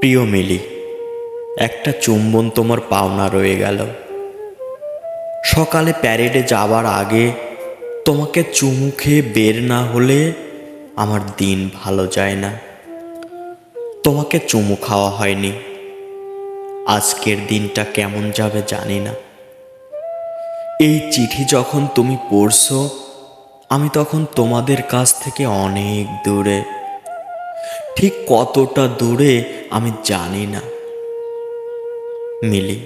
প্রিয় মিলি, একটা চুম্বন তোমার পাওনা রয়ে গেল। সকালে প্যারেডে যাওয়ার আগে তোমাকে চুমু খেয়ে বের না হলে আমার দিন ভালো যায় না। তোমাকে চুমু খাওয়া হয়নি। আজকের দিনটা কেমন যাবে জানি না। এই চিঠি যখন তুমি পড়ছো, আমি তখন তোমাদের কাছ থেকে অনেক দূরে ঠিক কতটা দূরে আমি জানি না। মিলি,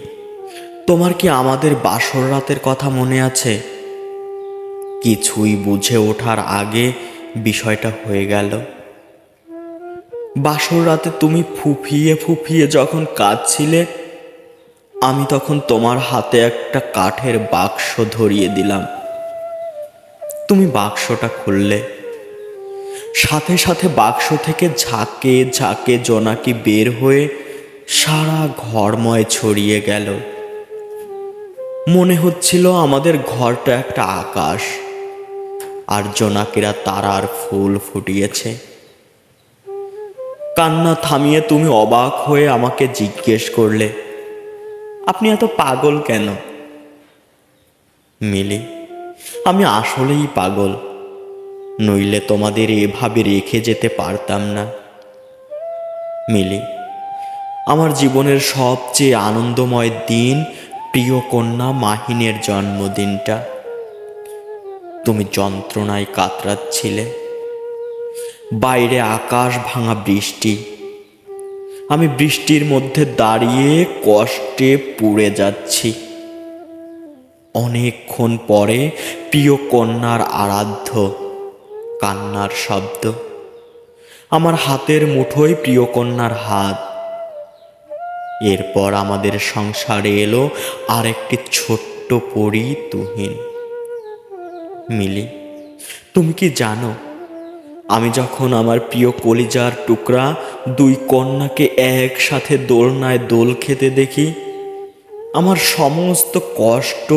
তোমার কি আমাদের বাসর রাতের কথা মনে আছে? কিছুই বুঝে ওঠার আগে বিষয়টা হয়ে গেল। বাসর রাতে তুমি ফুফিয়ে ফুফিয়ে যখন কাঁদছিলে, আমি তখন তোমার হাতে একটা কাঠের বাক্স ধরিয়ে দিলাম। তুমি বাক্সটা খুললে। সাথে সাথে বাক্স থেকে ঝাঁকে ঝাঁকে জোনাকি বের হয়ে সারা ঘরময় ছড়িয়ে গেল। মনে হচ্ছিল আমাদের ঘরটা একটা আকাশ, আর জোনাকিরা তারার ফুল ফুটিয়েছে। কান্না থামিয়ে তুমি অবাক হয়ে আমাকে জিজ্ঞেস করলে, আপনি এত পাগল কেন? মিলি, আমি আসলেই পাগল। নইলে তোমাদের এভাবে রেখে যেতে পারতাম না। মিলি, আমার জীবনের সবচেয়ে আনন্দময় দিন প্রিয় কন্যা মাহিনের জন্মদিনটা। তুমি যন্ত্রণায় কাতরাচ্ছিলে। বাইরে আকাশ ভাঙা বৃষ্টি। আমি বৃষ্টির মধ্যে দাঁড়িয়ে কষ্টে পুড়ে যাচ্ছি। অনেকক্ষণ পরে প্রিয় কন্যার আরাধ্য কান্নার শব্দ। আমার হাতের মুঠোয় প্রিয় কন্যার হাত। এরপর আমাদের সংসারে এলো আরেকটি ছোট্ট পরি তুহিন। মিলি, তুমি কি জানো, আমি যখন আমার প্রিয় কলিজার টুকরা দুই কন্যাকে একসাথে দোলনায় দোল খেতে দেখি, আমার সমস্ত কষ্ট,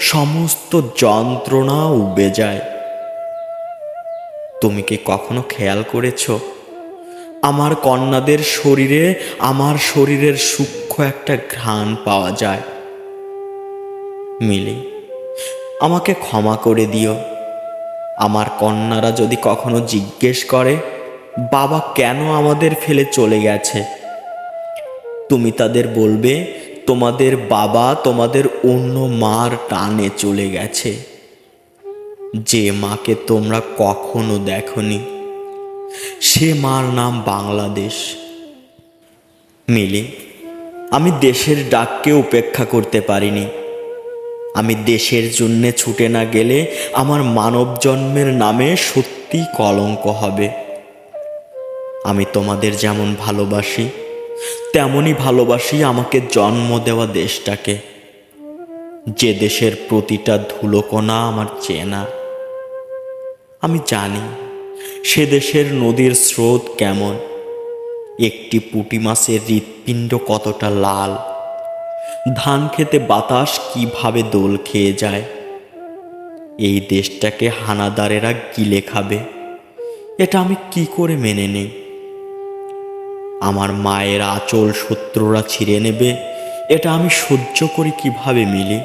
সমস্ত যন্ত্রণা উবে যায়। তুমি কি কখনো খেয়াল করেছ? আমার কন্যাদের শরীরে, আমার শরীরের সূক্ষ্ম একটা ঘ্রাণ পাওয়া যায়। মিলি, আমাকে ক্ষমা করে দিও। আমার কন্যারা যদি কখনো জিজ্ঞেস করে, বাবা কেন আমাদের ফেলে চলে গেছে? তুমি তাদের বলবে, তোমাদের বাবা তোমাদের অন্য মার টানে চলে গেছে। যে মাকে তোমরা কখনো দেখনি, সে মার নাম বাংলাদেশ। মিলি, আমি দেশের ডাককে উপেক্ষা করতে পারিনি। আমি দেশের জন্যে ছুটে না গেলে আমার মানব জন্মের নামে সত্যি কলঙ্ক হবে। আমি তোমাদের যেমন ভালোবাসি, তেমনই ভালোবাসি আমাকে জন্ম দেওয়া দেশটাকে। যে দেশের প্রতিটা ধুলোকণা আমার চেনা। আমি জানি সে দেশের নদীর স্রোত কেমন। একটি পুঁটি মাছের হৃৎপিণ্ড কতটা লাল। ধান খেতে বাতাস কীভাবে দোল খেয়ে যায়। এই দেশটাকে হানাদারেরা গিলে খাবে। এটা আমি কি করে মেনে নেই? আমার মায়ের আঁচল শত্রুরা ছিঁড়ে নেবে। এটা আমি সহ্য করি কীভাবে মিলি?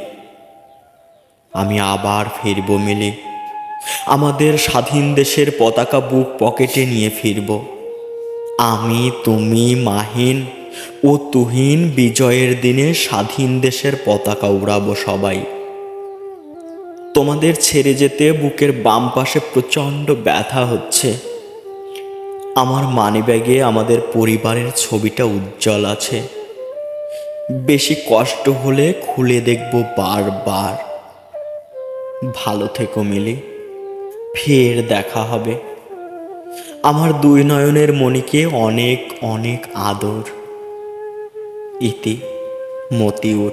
আমি আবার ফিরব মিলি। আমাদের স্বাধীন দেশের পতাকা বুক পকেটে নিয়ে ফিরব। আমি, তুমি, মাহিন ও তুহিন বিজয়ের দিনে স্বাধীন দেশের পতাকা উড়াবো সবাই। তোমাদের ছেড়ে যেতে বুকের বাম পাশে প্রচণ্ড ব্যথা হচ্ছে। আমার মানিব্যাগে আমাদের পরিবারের ছবিটা উজ্জ্বল আছে। বেশি কষ্ট হলে খুলে দেখব বারবার। ভালো থেকো মিলি। ফের দেখা হবে। আমার দুই নয়নের মণিকে অনেক অনেক আদর। ইতি মতিউর